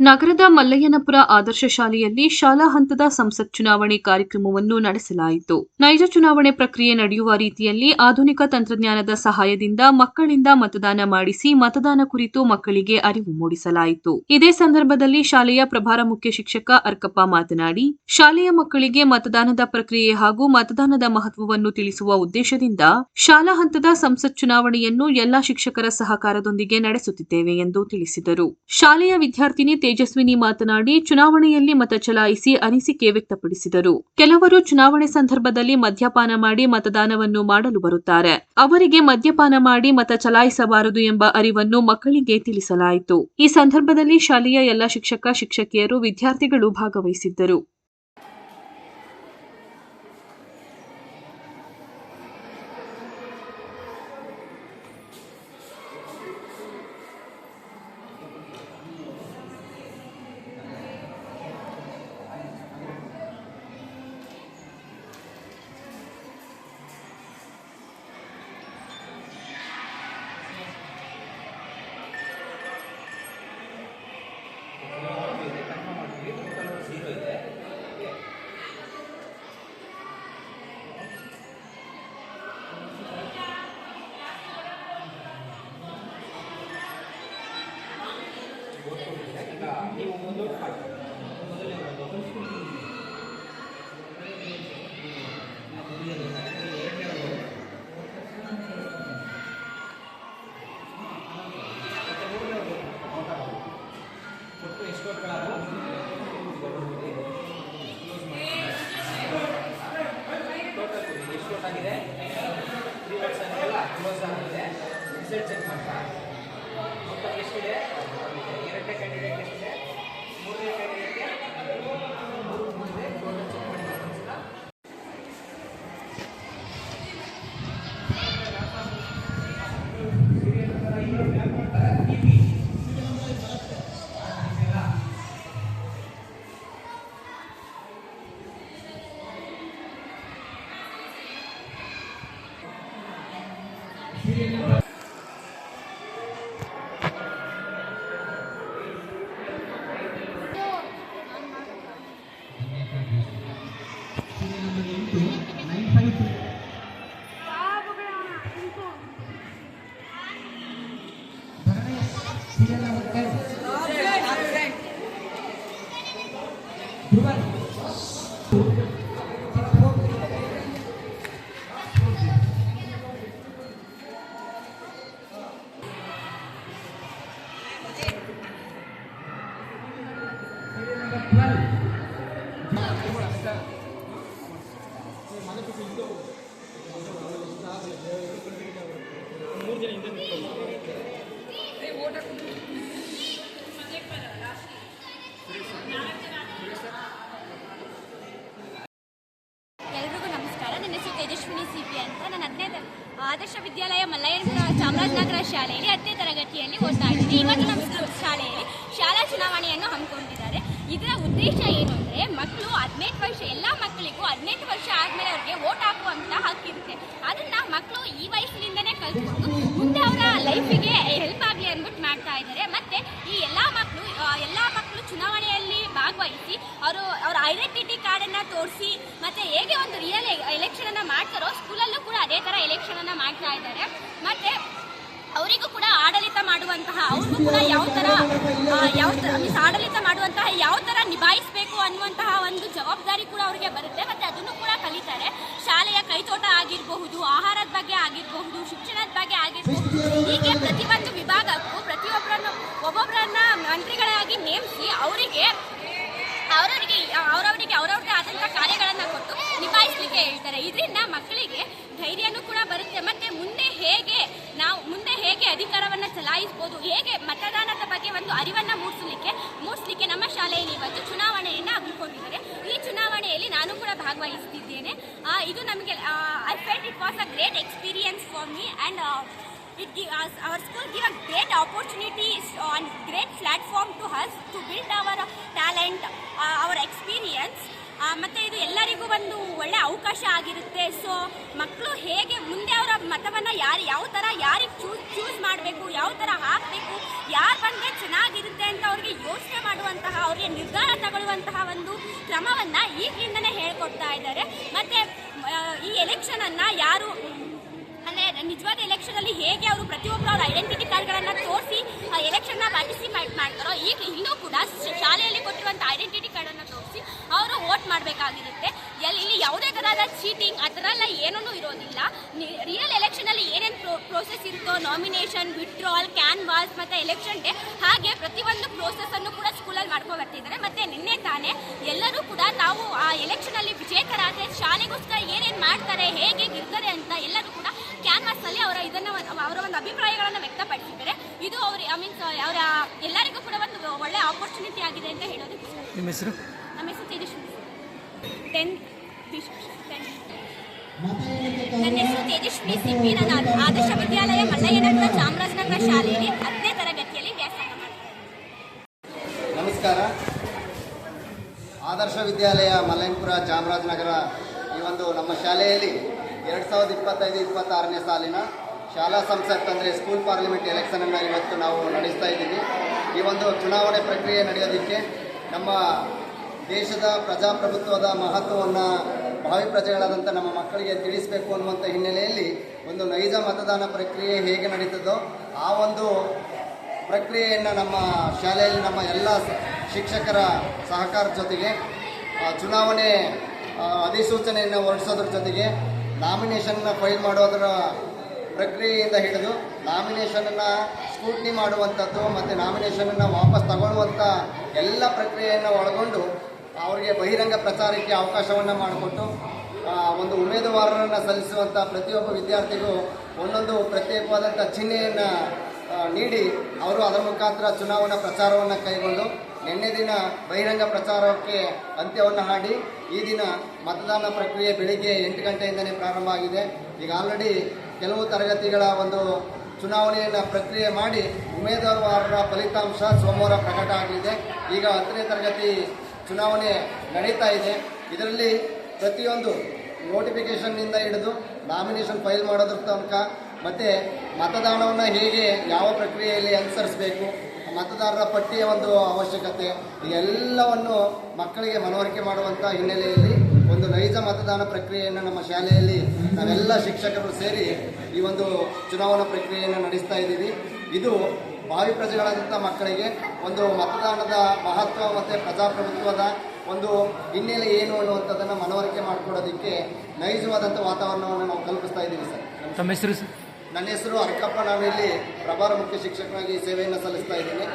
ನಗರದ ಮಲ್ಲಯ್ಯನಪುರ ಆದರ್ಶ ಶಾಲೆಯಲ್ಲಿ ಶಾಲಾ ಹಂತದ ಸಂಸತ್ ಚುನಾವಣೆ ಕಾರ್ಯಕ್ರಮವನ್ನು ನಡೆಸಲಾಯಿತು. ನೈಜ ಚುನಾವಣೆ ಪ್ರಕ್ರಿಯೆ ನಡೆಯುವ ರೀತಿಯಲ್ಲಿ ಆಧುನಿಕ ತಂತ್ರಜ್ಞಾನದ ಸಹಾಯದಿಂದ ಮಕ್ಕಳಿಂದ ಮತದಾನ ಮಾಡಿಸಿ ಮತದಾನ ಕುರಿತು ಮಕ್ಕಳಿಗೆ ಅರಿವು ಮೂಡಿಸಲಾಯಿತು. ಇದೇ ಸಂದರ್ಭದಲ್ಲಿ ಶಾಲೆಯ ಪ್ರಭಾರ ಮುಖ್ಯ ಶಿಕ್ಷಕ ಅರ್ಕಪ್ಪ ಮಾತನಾಡಿ, ಶಾಲೆಯ ಮಕ್ಕಳಿಗೆ ಮತದಾನದ ಪ್ರಕ್ರಿಯೆ ಹಾಗೂ ಮತದಾನದ ಮಹತ್ವವನ್ನು ತಿಳಿಸುವ ಉದ್ದೇಶದಿಂದ ಶಾಲಾ ಹಂತದ ಸಂಸತ್ ಚುನಾವಣೆಯನ್ನು ಎಲ್ಲಾ ಶಿಕ್ಷಕರ ಸಹಕಾರದೊಂದಿಗೆ ನಡೆಸುತ್ತಿದ್ದೇವೆ ಎಂದು ತಿಳಿಸಿದರು. ಶಾಲೆಯ ವಿದ್ಯಾರ್ಥಿನಿ ತೇಜಸ್ವಿನಿ ಮಾತನಾಡಿ, ಚುನಾವಣೆಯಲ್ಲಿ ಮತ ಚಲಾಯಿಸಿ ಅನಿಸಿಕೆ ವ್ಯಕ್ತಪಡಿಸಿದರು. ಕೆಲವರು ಚುನಾವಣೆ ಸಂದರ್ಭದಲ್ಲಿ ಮದ್ಯಪಾನ ಮಾಡಿ ಮತದಾನವನ್ನು ಮಾಡಲು ಬರುತ್ತಾರೆ. ಅವರಿಗೆ ಮದ್ಯಪಾನ ಮಾಡಿ ಮತ ಚಲಾಯಿಸಬಾರದು ಎಂಬ ಅರಿವನ್ನು ಮಕ್ಕಳಿಗೆ ತಿಳಿಸಲಾಯಿತು. ಈ ಸಂದರ್ಭದಲ್ಲಿ ಶಾಲೆಯ ಎಲ್ಲ ಶಿಕ್ಷಕ, ಶಿಕ್ಷಕಿಯರು ವಿದ್ಯಾರ್ಥಿಗಳು ಭಾಗವಹಿಸಿದ್ದರು. Gracias. ಆಗಿದೆ ತ್ರೀ ವರ್ಡ್ಸ್ ಆಗಿದೆಯಲ್ಲ ಕ್ಲೋಸ್ ಆಗಿದೆ. ರಿಸಲ್ಟ್ ಚೆಕ್ ಮಾಡ್ತಾ. ಎಷ್ಟಿದೆ? ಎರಡನೇ ಕ್ಯಾಂಡಿಡೇಟ್ ಎಷ್ಟಿದೆ? ಎಲ್ರಿಗೂ ವಿದ್ಯಾಲಯ ಮಲ್ಲಯ್ಯನಪುರ ಚಾಮರಾಜನಗರ ಶಾಲೆಯಲ್ಲಿ ಹತ್ತನೇ ತರಗತಿಯಲ್ಲಿ ಓದ್ತಾ ಇದ್ದೀನಿ. ಇವತ್ತು ನಮ್ಮ ಶಾಲೆಯಲ್ಲಿ ಶಾಲಾ ಚುನಾವಣೆಯನ್ನು ಹಮ್ಮಿಕೊಂಡಿದ್ದಾರೆ. ಇದರ ಉದ್ದೇಶ ಏನು ಅಂದರೆ ಮಕ್ಕಳು ಹದಿನೆಂಟು ವರ್ಷ, ಎಲ್ಲ ಮಕ್ಕಳಿಗೂ ಹದಿನೆಂಟು ವರ್ಷ ಆದಮೇಲೆ ಅವರಿಗೆ ವೋಟ್ ಹಾಕುವಂಥ ಹಕ್ಕಿರುತ್ತೆ ಅದನ್ನು ಮಕ್ಕಳು ಈ ವಯಸ್ಸಿನಿಂದನೇ ಕಲ್ತ್ಕೊಂಡು ಮುಂದೆ ಅವರ ಲೈಫಿಗೆ ಹೆಲ್ಪ್ ಆಗಲಿ ಅಂದ್ಬಿಟ್ಟು ಮಾಡ್ತಾ ಇದ್ದಾರೆ. ಮತ್ತು ಈ ಎಲ್ಲ ಮಕ್ಕಳು ಎಲ್ಲ ಮಕ್ಕಳು ಚುನಾವಣೆಯಲ್ಲಿ ಭಾಗವಹಿಸಿ ಅವರು ಅವರ ಐಡೆಂಟಿಟಿ ಕಾರ್ಡನ್ನು ತೋರಿಸಿ ಮತ್ತೆ ಹೇಗೆ ಒಂದು ರಿಯಲ್ ಎಲೆಕ್ಷನ್ ಅನ್ನ ಮಾಡ್ತಾರೋ ಸ್ಕೂಲಲ್ಲೂ ಕೂಡ ಅದೇ ತರ ಎಲೆಕ್ಷನ್ ಅನ್ನ ಮಾಡ್ತಾ ಇದ್ದಾರೆ. ಮತ್ತೆ ಅವರಿಗೂ ಕೂಡ ಆಡಳಿತ ಮಾಡುವಂತಹ, ಅವ್ರಿಗೂ ಕೂಡ ಯಾವ ತರ ಯಾವ ಮೀನ್ಸ್ ಆಡಳಿತ ಮಾಡುವಂತಹ, ಯಾವ ತರ ನಿಭಾಯಿಸಬೇಕು ಅನ್ನುವಂತಹ ಒಂದು ಜವಾಬ್ದಾರಿ ಕೂಡ ಅವರಿಗೆ ಬರುತ್ತೆ. ಮತ್ತೆ ಅದನ್ನು ಕೂಡ ಕಲಿತಾರೆ. ಶಾಲೆಯ ಕೈತೋಟ ಆಗಿರಬಹುದು, ಆಹಾರದ ಬಗ್ಗೆ ಆಗಿರಬಹುದು, ಶಿಕ್ಷಣದ ಬಗ್ಗೆ ಆಗಿರಬಹುದು, ಹೀಗೆ ಪ್ರತಿಯೊಂದು ವಿಭಾಗಕ್ಕೂ ಪ್ರತಿಯೊಬ್ಬರನ್ನು, ಒಬ್ಬೊಬ್ಬರನ್ನ ಮಂತ್ರಿಗಳಾಗಿ ನೇಮಿಸಿ ಅವರಿಗೆ ಅವರವರಿಗೆ ಅವರವರಿಗೆ ಅವರವ್ರಿಗೆ ಆದಂಥ ಕಾರ್ಯಗಳನ್ನು ಕೊಟ್ಟು ನಿಭಾಯಿಸಲಿಕ್ಕೆ ಹೇಳ್ತಾರೆ. ಇದರಿಂದ ಮಕ್ಕಳಿಗೆ ಧೈರ್ಯನೂ ಕೂಡ ಬರುತ್ತೆ. ಮತ್ತೆ ಮುಂದೆ ಹೇಗೆ ನಾವು, ಮುಂದೆ ಹೇಗೆ ಅಧಿಕಾರವನ್ನು ಚಲಾಯಿಸ್ಬೋದು, ಹೇಗೆ ಮತದಾನದ ಬಗ್ಗೆ ಒಂದು ಅರಿವನ್ನು ಮೂಡಿಸಲಿಕ್ಕೆ ಮೂಡಿಸಲಿಕ್ಕೆ ನಮ್ಮ ಶಾಲೆಯಲ್ಲಿ ಇವತ್ತು ಚುನಾವಣೆಯನ್ನು ಹಮ್ಮಿಕೊಂಡಿದ್ದಾರೆ. ಈ ಚುನಾವಣೆಯಲ್ಲಿ ನಾನು ಕೂಡ ಭಾಗವಹಿಸುತ್ತಿದ್ದೇನೆ ಇದು ನಮಗೆ I felt it was a great experience for me and it give us school school give great great an great platform to us. ಮತ್ತೆ ಇದು ಎಲ್ಲರಿಗೂ ಒಂದು ಒಳ್ಳೆ ಅವಕಾಶ ಆಗಿರುತ್ತೆ. ಸೊ ಮಕ್ಕಳು ಹೇಗೆ ಮುಂದೆ ಅವರ ಮತವನ್ನು ಯಾರು, ಯಾವ ಥರ ಯಾರಿಗೆ ಚೂಸ್ ಚೂಸ್ ಮಾಡಬೇಕು, ಯಾವ ಥರ ಹಾಕಬೇಕು, ಯಾರು ಬಂದರೆ ಚೆನ್ನಾಗಿರುತ್ತೆ ಅಂತ ಅವ್ರಿಗೆ ಯೋಚನೆ ಮಾಡುವಂತಹ, ಅವ್ರಿಗೆ ನಿರ್ಧಾರ ತಗೊಳ್ಳುವಂತಹ ಒಂದು ಕ್ರಮವನ್ನ ಈಗಲಿಂದನೇ ಹೇಳ್ಕೊಡ್ತಾ ಇದ್ದಾರೆ. ಮತ್ತೆ ಈ ಎಲೆಕ್ಷನನ್ನು ಯಾರು, ಅಂದ್ರೆ ನಿಜವಾದ ಎಲೆಕ್ಷನಲ್ಲಿ ಹೇಗೆ ಅವರು ಪ್ರತಿಯೊಬ್ಬರು ಅವ್ರ ಐಡೆಂಟಿಟಿ ಕಾರ್ಡ್ಗಳನ್ನು ತೋರಿಸಿ ಎಲೆಕ್ಷನ್ನ ಪಾರ್ಟಿಸಿಪೇಟ್ ಮಾಡ್ತಾರೋ ಈಗ ಇನ್ನೂ ಕೂಡ ಶಾಲೆಯಲ್ಲಿ ಕೊಟ್ಟಿರುವಂತ ಐಡೆಂಟಿಟಿ ಕಾರ್ಡ್ ಅನ್ನ ತೋರಿಸಿ ಅವರು ವೋಟ್ ಮಾಡಬೇಕಾಗಿರುತ್ತೆ. ಇಲ್ಲಿ ಯಾವುದೇ ತರಹದ ಚೀಟಿಂಗ್ ಅದರಲ್ಲ ಏನೂ ಇರೋದಿಲ್ಲ. ರಿಯಲ್ ಎಲೆಕ್ಷನಲ್ಲಿ ಅಲ್ಲಿ ಪ್ರೊ ಪ್ರೋಸೆಸ್ ಇರುತ್ತೋ ನಾಮಿನೇಷನ್ ವಿಡ್ರಾಲ್ ಕ್ಯಾನ್ವಾಸ್ ಮತ್ತೆ ಎಲೆಕ್ಷನ್ ಡೇ ಹಾಗೆ ಪ್ರತಿಯೊಂದು ಪ್ರೋಸೆಸ್ ಅನ್ನು ಕೂಡ ಸ್ಕೂಲಲ್ಲಿ ಮಾಡ್ಕೊಂಡು ಬರ್ತಿದ್ದಾರೆ. ಮತ್ತೆ ನಿನ್ನೆ ತಾನೇ ಎಲ್ಲರೂ ಕೂಡ ತಾವು ಆ ಎಲೆಕ್ಷನಲ್ಲಿ ವಿಜೇತರಾದ್ರೆ ಶಾಲೆಗೋಸ್ಕರ ಏನೇನು ಮಾಡ್ತಾರೆ, ಹೇಗೆ ಗೆಲ್ತಾರೆ ಅಂತ ಎಲ್ಲರೂ ಕೂಡ ಕ್ಯಾನ್ವಾಸ್ನಲ್ಲಿ ಅವರ ಇದನ್ನ ಅವರ ಒಂದು ಅಭಿಪ್ರಾಯಗಳನ್ನು ವ್ಯಕ್ತಪಡಿಸಿದ್ದಾರೆ. ಇದು ಅವ್ರ ಐ ಮೀನ್ಸ್ ಅವರ ಎಲ್ಲರಿಗೂ ಕೂಡ ಒಂದು ಒಳ್ಳೆ ಆಪರ್ಚುನಿಟಿ ಆಗಿದೆ ಅಂತ ಹೇಳೋದು. ನಿಮ್ಮ ಹೆಸರು? ಟೆನ್ ನನ್ನ ಹೆಸರು ತೇಜಸ್ವಿ ನಾನು ಆದರ್ಶ ವಿದ್ಯಾಲಯ ಮಲ್ಲಯ್ಯನಗರ ಚಾಮರಾಜನಗರ ಶಾಲೆಯಲ್ಲಿ ಹತ್ತನೇ ತರಗತಿಯಲ್ಲಿ ವ್ಯಾಸಂಗ ನಮಸ್ಕಾರ. ಆದರ್ಶ ವಿದ್ಯಾಲಯ ಮಲ್ಲಯ್ಯಪುರ ಚಾಮರಾಜನಗರ ಈ ಒಂದು ನಮ್ಮ ಶಾಲೆಯಲ್ಲಿ ಎರಡು ಸಾವಿರದ ಇಪ್ಪತ್ತೈದು ಇಪ್ಪತ್ತಾರನೇ ಸಾಲಿನ ಶಾಲಾ ಸಂಸತ್ ಅಂದರೆ ಸ್ಕೂಲ್ ಪಾರ್ಲಿಮೆಂಟ್ ಎಲೆಕ್ಷನನ್ನು ಇವತ್ತು ನಾವು ನಡೆಸ್ತಾ ಇದ್ದೀವಿ. ಈ ಒಂದು ಚುನಾವಣೆ ಪ್ರಕ್ರಿಯೆ ನಡೆಯೋದಕ್ಕೆ ನಮ್ಮ ದೇಶದ ಪ್ರಜಾಪ್ರಭುತ್ವದ ಮಹತ್ವವನ್ನು ಭಾವಿ ಪ್ರಜೆಗಳಾದಂಥ ನಮ್ಮ ಮಕ್ಕಳಿಗೆ ತಿಳಿಸಬೇಕು ಅನ್ನುವಂಥ ಹಿನ್ನೆಲೆಯಲ್ಲಿ ಒಂದು ನೈಜ ಮತದಾನ ಪ್ರಕ್ರಿಯೆ ಹೇಗೆ ನಡೀತದೋ ಆ ಒಂದು ಪ್ರಕ್ರಿಯೆಯನ್ನು ನಮ್ಮ ಶಾಲೆಯಲ್ಲಿ ನಮ್ಮ ಎಲ್ಲ ಶಿಕ್ಷಕರ ಸಹಕಾರದ ಜೊತೆಗೆ ಚುನಾವಣೆ ಅಧಿಸೂಚನೆಯನ್ನು ಹೊರಡಿಸೋದ್ರ ಜೊತೆಗೆ ನಾಮಿನೇಷನ್ನ ಫೈಲ್ ಮಾಡೋದರ ಪ್ರಕ್ರಿಯೆಯಿಂದ ಹಿಡಿದು ನಾಮಿನೇಷನನ್ನು ಸ್ಕ್ರೂಟ್ನಿ ಮಾಡುವಂಥದ್ದು ಮತ್ತು ನಾಮಿನೇಷನನ್ನು ವಾಪಸ್ ತಗೊಳ್ಳುವಂಥ ಎಲ್ಲ ಪ್ರಕ್ರಿಯೆಯನ್ನು ಒಳಗೊಂಡು ಅವರಿಗೆ ಬಹಿರಂಗ ಪ್ರಚಾರಕ್ಕೆ ಅವಕಾಶವನ್ನು ಮಾಡಿಕೊಟ್ಟು ಒಂದು ಉಮೇದುವಾರರನ್ನು ಸಲ್ಲಿಸುವಂಥ ಪ್ರತಿಯೊಬ್ಬ ವಿದ್ಯಾರ್ಥಿಗೂ ಒಂದೊಂದು ಪ್ರತ್ಯೇಕವಾದಂಥ ಚಿಹ್ನೆಯನ್ನು ನೀಡಿ ಅವರು ಅದರ ಮುಖಾಂತರ ಚುನಾವಣಾ ಪ್ರಚಾರವನ್ನು ಕೈಗೊಂಡು, ನಿನ್ನೆ ದಿನ ಬಹಿರಂಗ ಪ್ರಚಾರಕ್ಕೆ ಅಂತ್ಯವನ್ನು ಹಾಡಿ, ಈ ದಿನ ಮತದಾನ ಪ್ರಕ್ರಿಯೆ ಬೆಳಿಗ್ಗೆ ಎಂಟು ಗಂಟೆಯಿಂದಲೇ ಪ್ರಾರಂಭ ಆಗಿದೆ. ಈಗ ಆಲ್ರೆಡಿ ಕೆಲವು ತರಗತಿಗಳ ಒಂದು ಚುನಾವಣೆಯನ್ನು ಪ್ರಕ್ರಿಯೆ ಮಾಡಿ, ಉಮೇದುವಾರರ ಫಲಿತಾಂಶ ಸೋಮವಾರ ಪ್ರಕಟ ಆಗಲಿದೆ. ಈಗ ಹತ್ತನೇ ತರಗತಿ ಚುನಾವಣೆ ನಡೀತಾ ಇದೆ. ಇದರಲ್ಲಿ ಪ್ರತಿಯೊಂದು ನೋಟಿಫಿಕೇಷನ್ನಿಂದ ಹಿಡಿದು ನಾಮಿನೇಷನ್ ಫೈಲ್ ಮಾಡೋದ್ರ ತನಕ ಮತ್ತು ಮತದಾನವನ್ನು ಹೇಗೆ ಯಾವ ಪ್ರಕ್ರಿಯೆಯಲ್ಲಿ ಅನುಸರಿಸಬೇಕು, ಮತದಾರರ ಪಟ್ಟಿಯ ಒಂದು ಅವಶ್ಯಕತೆ ಎಲ್ಲವನ್ನು ಮಕ್ಕಳಿಗೆ ಮನವರಿಕೆ ಮಾಡುವಂಥ ಹಿನ್ನೆಲೆಯಲ್ಲಿ ಒಂದು ನೈಜ ಮತದಾನ ಪ್ರಕ್ರಿಯೆಯನ್ನು ನಮ್ಮ ಶಾಲೆಯಲ್ಲಿ ನಾವೆಲ್ಲ ಶಿಕ್ಷಕರು ಸೇರಿ ಈ ಒಂದು ಚುನಾವಣಾ ಪ್ರಕ್ರಿಯೆಯನ್ನು ನಡೆಸ್ತಾ ಇದ್ದೀವಿ. ಇದು ಭಾವಿ ಪ್ರಜೆಗಳಾದಂಥ ಮಕ್ಕಳಿಗೆ ಒಂದು ಮತದಾನದ ಮಹತ್ವ ಮತ್ತು ಪ್ರಜಾಪ್ರಭುತ್ವದ ಒಂದು ಹಿನ್ನೆಲೆ ಏನು ಅನ್ನುವಂಥದ್ದನ್ನು ಮನವರಿಕೆ ಮಾಡಿಕೊಡೋದಕ್ಕೆ ನೈಜವಾದಂಥ ವಾತಾವರಣವನ್ನು ನಾವು ಕಲ್ಪಿಸ್ತಾ ಇದ್ದೀವಿ ಸರ್. ತಮ್ಮ ಹೆಸರು ಸರ್? ನನ್ನ ಹೆಸರು ಅರ್ಕಪ್ಪ. ನಾನು ಇಲ್ಲಿ ಪ್ರಭಾರ ಮುಖ್ಯ ಶಿಕ್ಷಕನಾಗಿ ಸೇವೆಯನ್ನು ಸಲ್ಲಿಸ್ತಾ ಇದ್ದೀನಿ.